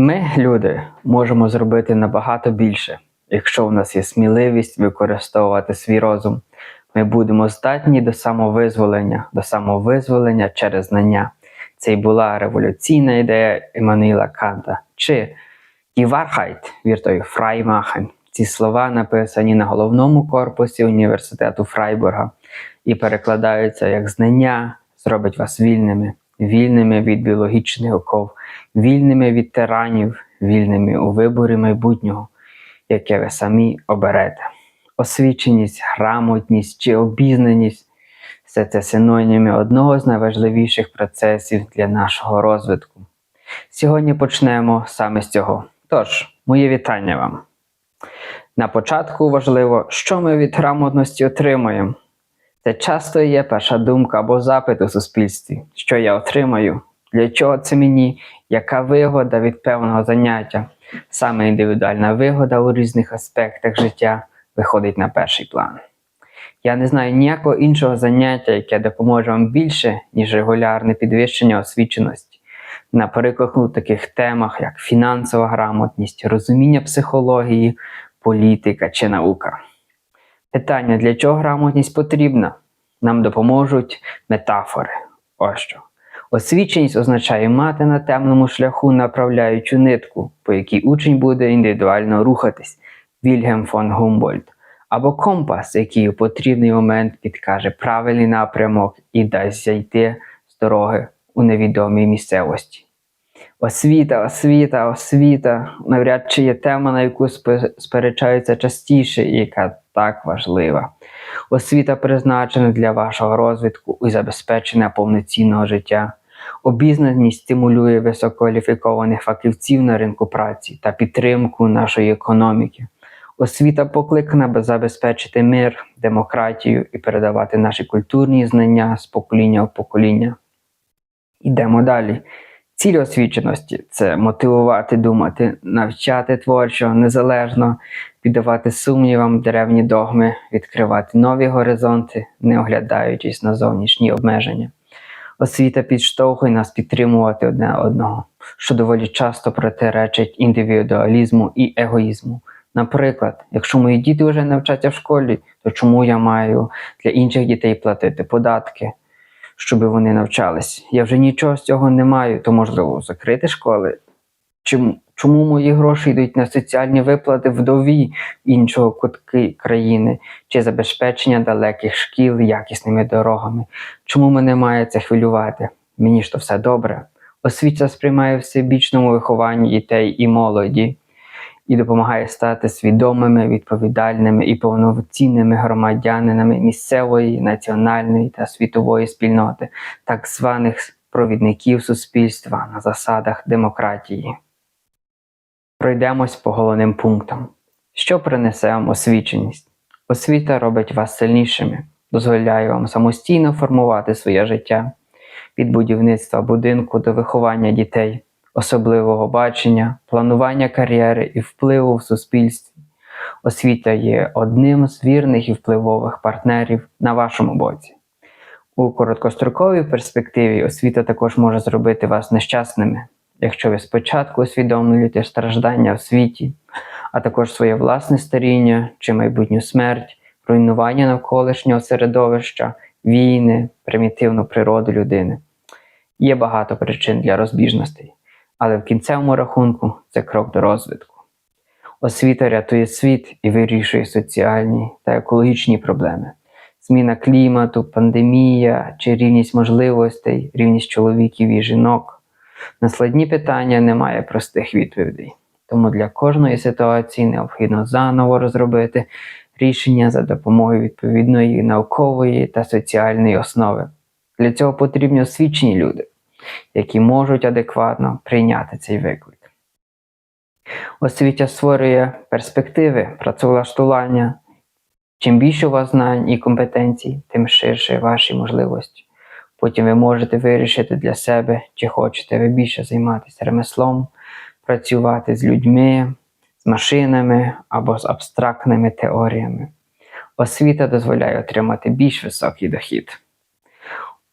Ми, люди, можемо зробити набагато більше, якщо в нас є сміливість використовувати свій розум. Ми будемо здатні до самовизволення, до самовизволення через знання. Це й була революційна ідея Еммануїла Канта. Чи euch frei machen. Ці слова написані на головному корпусі університету Фрайбурга і перекладаються як знання зробить вас вільними, вільними від біологічних оков, вільними від тиранів, вільними у виборі майбутнього, яке ви самі оберете. Освіченість, грамотність чи обізнаність все це синоніми одного з найважливіших процесів для нашого розвитку. Сьогодні почнемо саме з цього. Тож, моє вітання вам. На початку важливо, що ми від грамотності отримуємо. Це часто є перша думка або запит у суспільстві, що я отримаю, для чого це мені, яка вигода від певного заняття. Саме індивідуальна вигода у різних аспектах життя виходить на перший план. Я не знаю ніякого іншого заняття, яке допоможе вам більше, ніж регулярне підвищення освіченості. Наприклад, у таких темах, як фінансова грамотність, розуміння психології, політика чи наука. Питання, для чого грамотність потрібна? Нам допоможуть метафори. Ось що. Освіченість означає мати на темному шляху направляючу нитку, по якій учень буде індивідуально рухатись Вільгельм фон Гумбольд, або компас, який у потрібний момент підкаже правильний напрямок і дасть зайти з дороги у невідомій місцевості. Освіта, освіта, освіта навряд чи є тема, на яку сперечаються частіше і яка так важлива. Освіта призначена для вашого розвитку і забезпечення повноцінного життя. Обізнаність стимулює висококваліфікованих фахівців на ринку праці та підтримку нашої економіки. Освіта покликана забезпечити мир, демократію і передавати наші культурні знання з покоління в покоління. Йдемо далі. Ціль освіченості це мотивувати думати, навчати творчо, незалежно, піддавати сумнівам древні догми, відкривати нові горизонти, не оглядаючись на зовнішні обмеження. Освіта підштовхує нас підтримувати одне одного, що доволі часто протиречить індивідуалізму і егоїзму. Наприклад, якщо мої діти вже навчаться в школі, то чому я маю для інших дітей платити податки? Щоб вони навчались. Я вже нічого з цього не маю, то можливо закрити школи. Чому, чому мої гроші йдуть на соціальні виплати вдові іншого кутки країни чи забезпечення далеких шкіл якісними дорогами? Чому мене має це хвилювати? Мені ж то все добре. Освіта сприймає всебічному вихованні дітей і молоді і допомагає стати свідомими, відповідальними і повноцінними громадянинами місцевої, національної та світової спільноти, так званих провідників суспільства на засадах демократії. Пройдемось по головним пунктам. Що принесе вам освіченість? Освіта робить вас сильнішими, дозволяє вам самостійно формувати своє життя від будівництва будинку до виховання дітей особливого бачення, планування кар'єри і впливу в суспільстві. Освіта є одним з вірних і впливових партнерів на вашому боці. У короткостроковій перспективі освіта також може зробити вас нещасними, якщо ви спочатку усвідомлюєте страждання в світі, а також своє власне старіння чи майбутню смерть, руйнування навколишнього середовища, війни, примітивну природу людини. Є багато причин для розбіжностей але в кінцевому рахунку це крок до розвитку. Освіта рятує світ і вирішує соціальні та екологічні проблеми. Зміна клімату, пандемія чи рівність можливостей, рівність чоловіків і жінок. На складні питання немає простих відповідей. Тому для кожної ситуації необхідно заново розробити рішення за допомогою відповідної наукової та соціальної основи. Для цього потрібні освічені люди які можуть адекватно прийняти цей виклик. Освіта створює перспективи працевлаштування. Чим більше у вас знань і компетенцій, тим ширше ваші можливості. Потім ви можете вирішити для себе, чи хочете ви більше займатися ремеслом, працювати з людьми, з машинами або з абстрактними теоріями. Освіта дозволяє отримати більш високий дохід.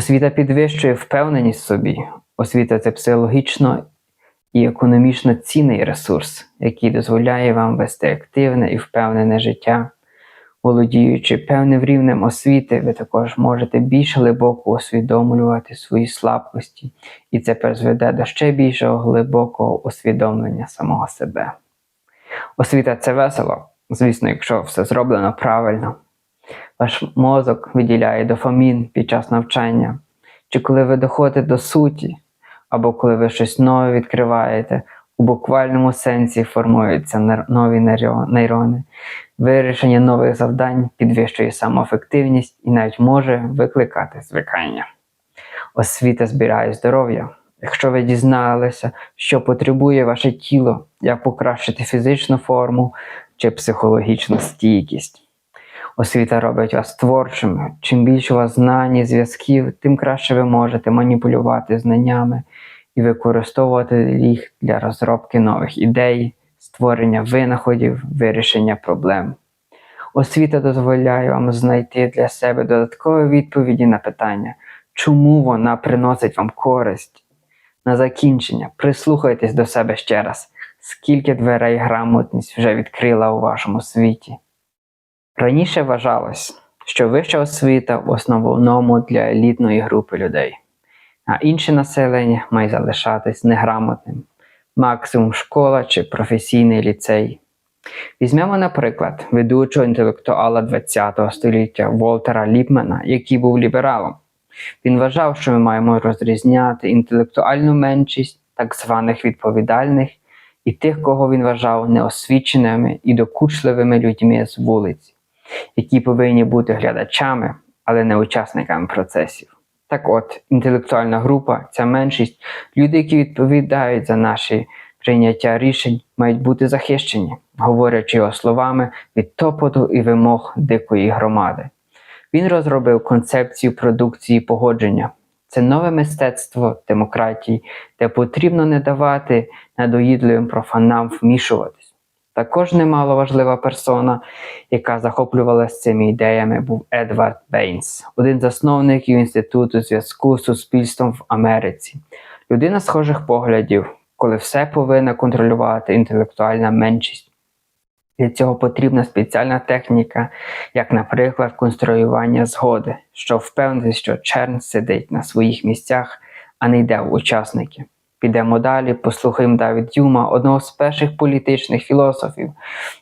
Освіта підвищує впевненість в собі. Освіта це психологічно і економічно цінний ресурс, який дозволяє вам вести активне і впевнене життя. Володіючи певним рівнем освіти, ви також можете більш глибоко усвідомлювати свої слабкості, і це призведе до ще більшого глибокого усвідомлення самого себе. Освіта це весело, звісно, якщо все зроблено правильно. Ваш мозок виділяє дофамін під час навчання, чи коли ви доходите до суті, або коли ви щось нове відкриваєте, у буквальному сенсі формуються нові нейрони. Вирішення нових завдань підвищує самоефективність і навіть може викликати звикання. Освіта збирає здоров'я. Якщо ви дізналися, що потребує ваше тіло, як покращити фізичну форму чи психологічну стійкість. Освіта робить вас творчими. Чим більше у вас знань і зв'язків, тим краще ви можете маніпулювати знаннями і використовувати їх для розробки нових ідей, створення винаходів, вирішення проблем. Освіта дозволяє вам знайти для себе додаткові відповіді на питання, чому вона приносить вам користь. На закінчення прислухайтесь до себе ще раз, скільки дверей грамотність вже відкрила у вашому світі. Раніше вважалось, що вища освіта в основному для елітної групи людей, а інше населення має залишатись неграмотним, максимум школа чи професійний ліцей. Візьмемо, наприклад, ведучого інтелектуала ХХ століття Волтера Ліпмена, який був лібералом. Він вважав, що ми маємо розрізняти інтелектуальну меншість так званих відповідальних і тих, кого він вважав неосвіченими і докучливими людьми з вулиць, які повинні бути глядачами, але не учасниками процесів. Так от, інтелектуальна група, ця меншість, люди, які відповідають за наші прийняття рішень, мають бути захищені, говорячи його словами від топоту і вимог дикої громади. Він розробив концепцію продукції погодження. Це нове мистецтво демократії, де потрібно не давати надоїдливим профанам вмішуватись. Також немало важлива персона, яка захоплювалася цими ідеями, був Едвард Бейнс, один з засновників Інституту зв'язку з суспільством в Америці. Людина схожих поглядів, коли все повинна контролювати інтелектуальна меншість. Для цього потрібна спеціальна техніка, як, наприклад, конструювання згоди, щоб впевнити, що черн сидить на своїх місцях, а не йде в учасники. Підемо далі, послухаємо Давід Дюма, одного з перших політичних філософів.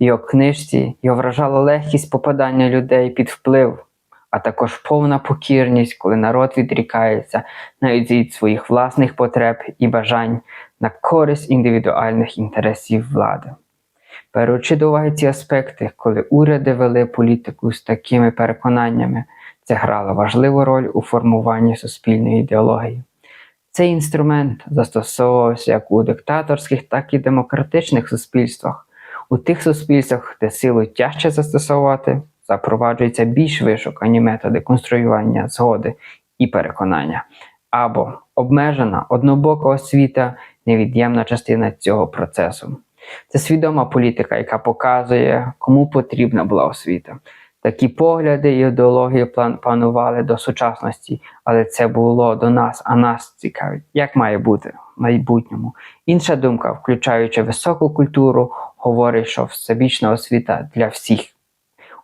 Його книжці його вражала легкість попадання людей під вплив, а також повна покірність, коли народ відрікається навіть від своїх власних потреб і бажань на користь індивідуальних інтересів влади. Беручи до уваги ці аспекти, коли уряди вели політику з такими переконаннями, це грало важливу роль у формуванні суспільної ідеології. Цей інструмент застосовувався як у диктаторських, так і демократичних суспільствах. У тих суспільствах, де силу тяжче застосовувати, запроваджуються більш вишукані методи конструювання згоди і переконання, або обмежена однобока освіта невід'ємна частина цього процесу. Це свідома політика, яка показує, кому потрібна була освіта. Такі погляди і ідеології панували до сучасності, але це було до нас, а нас цікавить, як має бути в майбутньому. Інша думка, включаючи високу культуру, говорить, що всебічна освіта для всіх.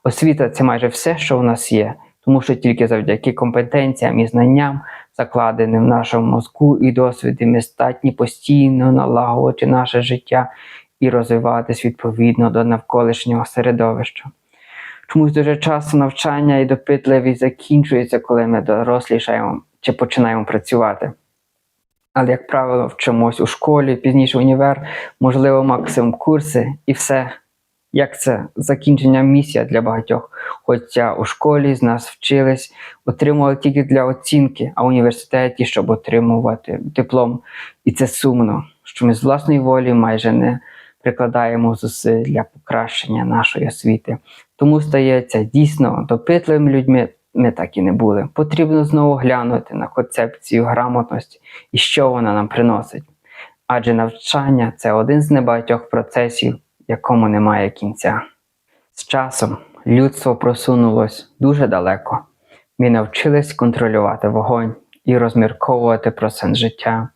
Освіта це майже все, що у нас є, тому що тільки завдяки компетенціям і знанням, закладеним в нашому мозку і досвіді, ми здатні постійно налагодити наше життя і розвиватись відповідно до навколишнього середовища. Чомусь дуже часто навчання і допитливість закінчується, коли ми дорослішаємо чи починаємо працювати. Але, як правило, вчимось у школі, пізніше універ, можливо, максимум курси і все. Як це закінчення місія для багатьох. Хоча у школі з нас вчились, отримували тільки для оцінки, а в університеті, щоб отримувати диплом. І це сумно, що ми з власної волі майже не прикладаємо зусиль для покращення нашої освіти. Тому стається дійсно допитливими людьми. Ми так і не були. Потрібно знову глянути на концепцію грамотності і що вона нам приносить. Адже навчання це один з небагатьох процесів, якому немає кінця. З часом людство просунулось дуже далеко. Ми навчились контролювати вогонь і розмірковувати про сенс життя.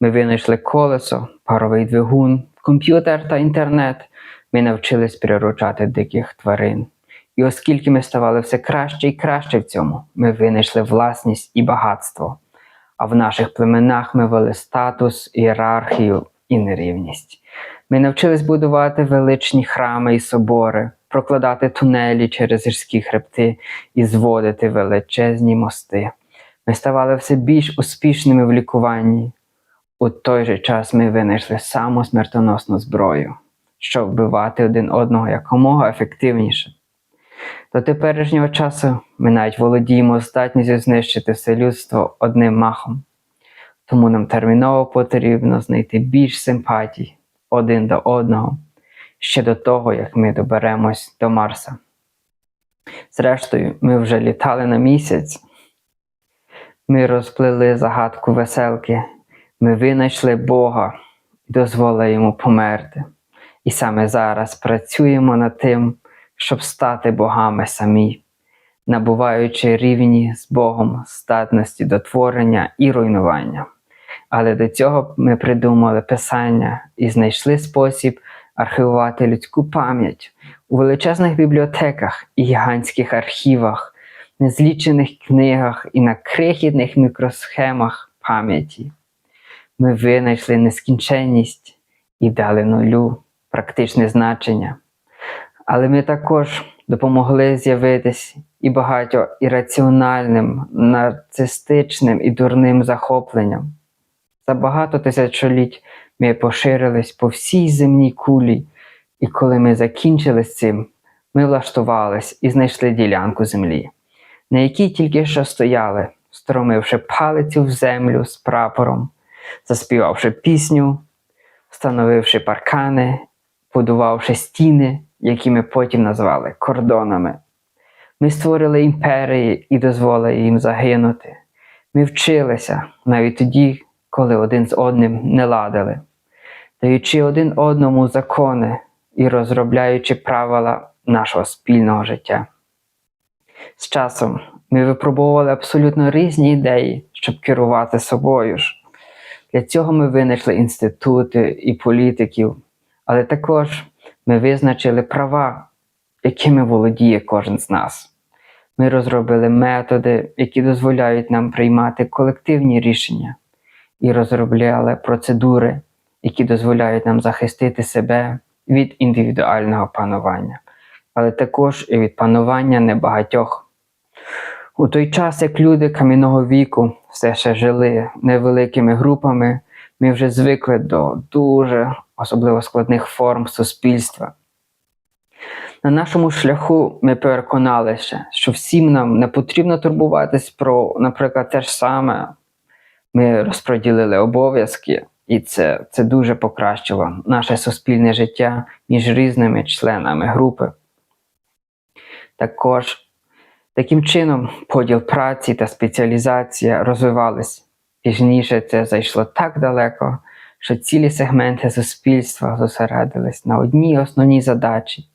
Ми винайшли колесо, паровий двигун, комп'ютер та інтернет. Ми навчились приручати диких тварин. І оскільки ми ставали все краще і краще в цьому, ми винайшли власність і багатство. А в наших племенах ми вели статус, ієрархію і нерівність. Ми навчились будувати величні храми і собори, прокладати тунелі через гірські хребти і зводити величезні мости. Ми ставали все більш успішними в лікуванні. У той же час ми винайшли саму смертоносну зброю, щоб вбивати один одного якомога ефективніше. До теперішнього часу ми навіть володіємо здатністю знищити все людство одним махом. Тому нам терміново потрібно знайти більш симпатій один до одного ще до того, як ми доберемось до Марса. Зрештою, ми вже літали на місяць. Ми розплели загадку веселки, ми винайшли Бога і дозволили йому померти. І саме зараз працюємо над тим, щоб стати богами самі, набуваючи рівні з Богом здатності до творення і руйнування. Але до цього ми придумали писання і знайшли спосіб архівувати людську пам'ять у величезних бібліотеках і гігантських архівах, незлічених книгах і на крихітних мікросхемах пам'яті. Ми винайшли нескінченність і дали нулю практичне значення. Але ми також допомогли з'явитись і багатьом ірраціональним, нарцистичним і дурним захопленням. За багато тисячоліть ми поширились по всій земній кулі, і коли ми закінчили з цим, ми влаштувались і знайшли ділянку землі, на якій тільки що стояли, стромивши палицю в землю з прапором, заспівавши пісню, встановивши паркани, будувавши стіни, які ми потім назвали кордонами. Ми створили імперії і дозволили їм загинути. Ми вчилися навіть тоді, коли один з одним не ладили, даючи один одному закони і розробляючи правила нашого спільного життя. З часом ми випробовували абсолютно різні ідеї, щоб керувати собою ж. Для цього ми винайшли інститути і політиків, але також ми визначили права, якими володіє кожен з нас. Ми розробили методи, які дозволяють нам приймати колективні рішення, і розробляли процедури, які дозволяють нам захистити себе від індивідуального панування, але також і від панування небагатьох. У той час, як люди кам'яного віку все ще жили невеликими групами, ми вже звикли до дуже особливо складних форм суспільства. На нашому шляху ми переконалися, що всім нам не потрібно турбуватись про, наприклад, те ж саме. Ми розподілили обов'язки, і це, це дуже покращило наше суспільне життя між різними членами групи. Також таким чином поділ праці та спеціалізація розвивались. Пізніше це зайшло так далеко, що цілі сегменти суспільства зосередились на одній основній задачі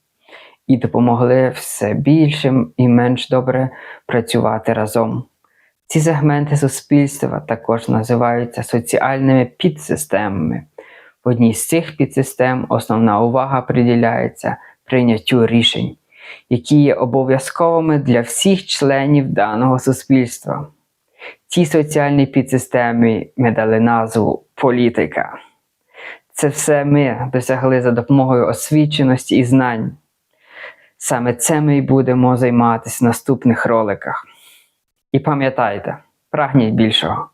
і допомогли все більшим і менш добре працювати разом. Ці сегменти суспільства також називаються соціальними підсистемами. В одній з цих підсистем основна увага приділяється прийняттю рішень, які є обов'язковими для всіх членів даного суспільства. Цій соціальній підсистемі ми дали назву політика. Це все ми досягли за допомогою освіченості і знань. Саме це ми і будемо займатися в наступних роликах. І пам'ятайте, прагніть більшого.